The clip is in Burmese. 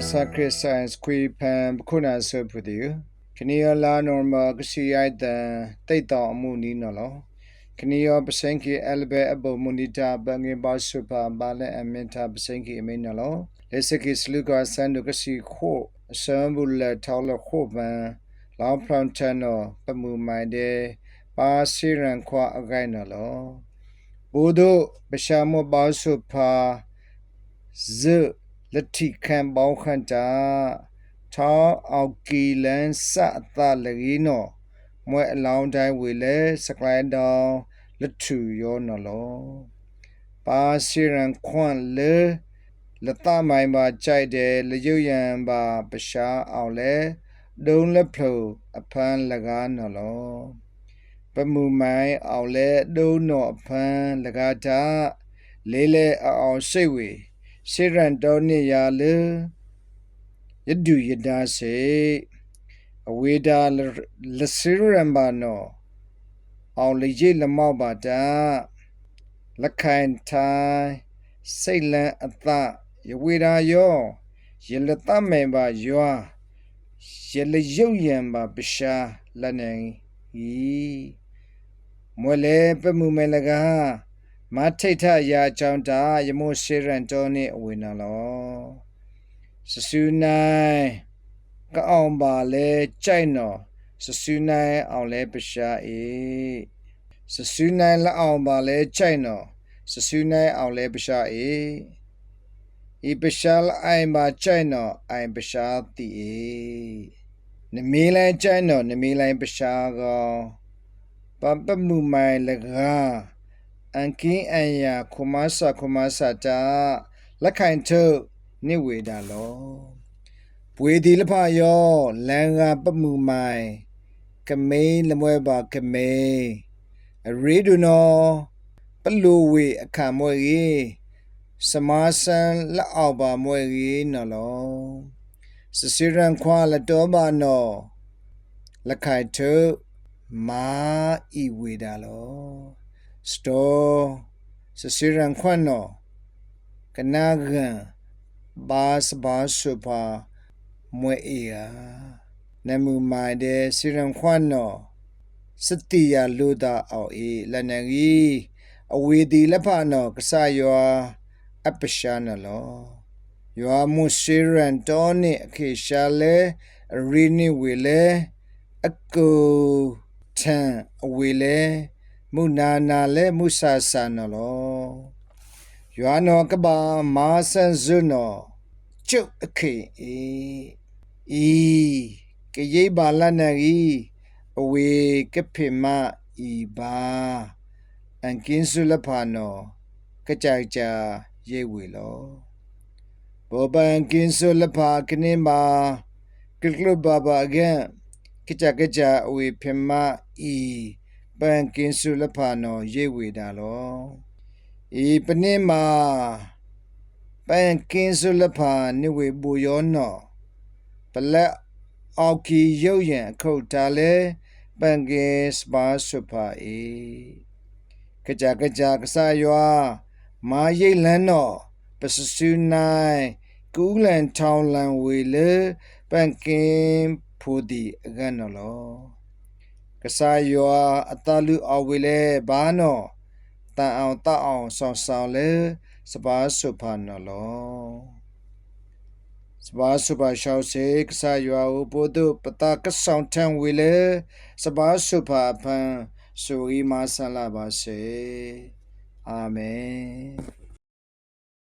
sa Chris Science Kui Pan Kuna So Pudu Kniya La Norma Kshi Ai Dan Tai Taw Amu Ni No Lo Kniya Pasenki Elbe Abo Munita Bangi Ba Supa Bale Aminta Pasenki Ame No Lo Leseki Sluga Sandu Kshi Kho Sambu Le Tawla Kho Ban Lao Pram Chano Pamu Mai De Pa Siran Kwa Agai No Lo Bodo Pashamo Ba Supa Zu လက်ထိခံပေါင်းခန့် တာထောင်းအောက်ကီလန်စအသလကြီးနော်မွဲအလောင်းတိုင်းဝေလဲစကလိုင်းတောင်လက်ထူရောနော်လောပါစီရန်ခွန်လေလတမိုင်ပါကြိုက်တယ်လရွရန်ပါပရှားအောင်လဲဒုံလက်ဖလိုအဖန်းလကားနော်လောပမှုမိုင်အောင်လဲဒုံနော်အဖန်းလကားတာလေးလဲအောင်စိတ်ဝေ စေရန်တော်နေရလေယဒူယဒါစေအဝေဒါလစေရန်ဘာနောအောင်လေကြီးလမောက်ပါတာလက်ခိုင်ထိုင်စိတ်လန်းအသယဝေဒါယောယလတမေပါယောယလယုတ်ယံပါပရှာလနေဤမွဲလေပမှုမဲလကား မထိတ်ထရာကြောင့်တာယမို့ရှေရန်တော်နေအဝေနာလောစဆူနိုင်ကအောင်ပါလေကြိုက်နော်စဆူနိုင်အောင်လဲပရှာအေစဆူနိုင်လအောင်ပါလေကြိုက်နော်စဆူနိုင်အောင်လဲပရှာအေဤပရှာလအိုင်ပါကြိုက်နော်အိုင်ပရှာတီအေနမီလိုင်းကြိုက်နော်နမီလိုင်းပရှာကောပပမှုမိုင်လကား အန်ကင်းအန်ယာခမဆာခမဆာတာလက်ခိုင်ထုတ်နိဝေဒာလောပွေဒီလဖယောလန်ကပမှုမိုင်ကမေးလမွဲပါကမေးအရေဒူနောပလူဝေအခါမွဲကြီးစမာဆန်လက်အောက်ပါမွဲကြီးနော်လောစစီရန်ခွာလတော်ပါနော်လက်ခိုင်ထုတ်မာဤဝေဒာလော store စစီရန်ခွန်းနော်ကနာဂန်ဘာစဘာဆူပါမွေအေယာနမူမိုင်တဲ့စီရန်ခွန်းနော်စတိယလူတာအောင်အေလနဂီအဝေဒီလက်ဖနော်ကဆာယောအပရှာနလောယောမုစီရန်တော်နေအခေရှာလေရီနီဝေလေအကူထန်အဝေလေ မုနာနာလေမုဆာဆာနော်လောယွာနောကဘာမာဆန်ဇုနောကျုတ်အခေအေဤကေယေဘာလနာဂီအဝေကဖေမဤဘာအန်ကင်းစုလဖာနောကကြိုက်ကြရိတ်ဝေလောဘောပန်ကင်းစုလဖာကနေမာကလကလဘာဘာအကံကကြကကြအဝေဖေမဤ ပန်ကင်းစုလဖာနော်ရိတ်ဝေတာလောဤပနစ်မှာပန်ကင်းစုလဖာနိဝေဘူယောနော်ပလက်အောက်ကီရုပ်ရံအခုတ်တာလဲပန်ကင်းစပါစုဖာအေကကြကကြကဆာရွာမာရိတ်လန်းတော့ပစစူနိုင်ကူလန်ထောင်းလန်ဝေလေပန်ကင်းဖူဒီအကန်နော်လော ကစားယောအတလူအဝေလေဘာနောတန်အောင်တအောင်ဆောင်ဆောင်လေစပါစုဖာနော်လောစပါစုပါရှောက်စေကစားယောဥပုဒုပတာကဆောင်ထံဝေလေစပါစုဖာဖန်ဆိုဤမဆလာပါစေအာမင်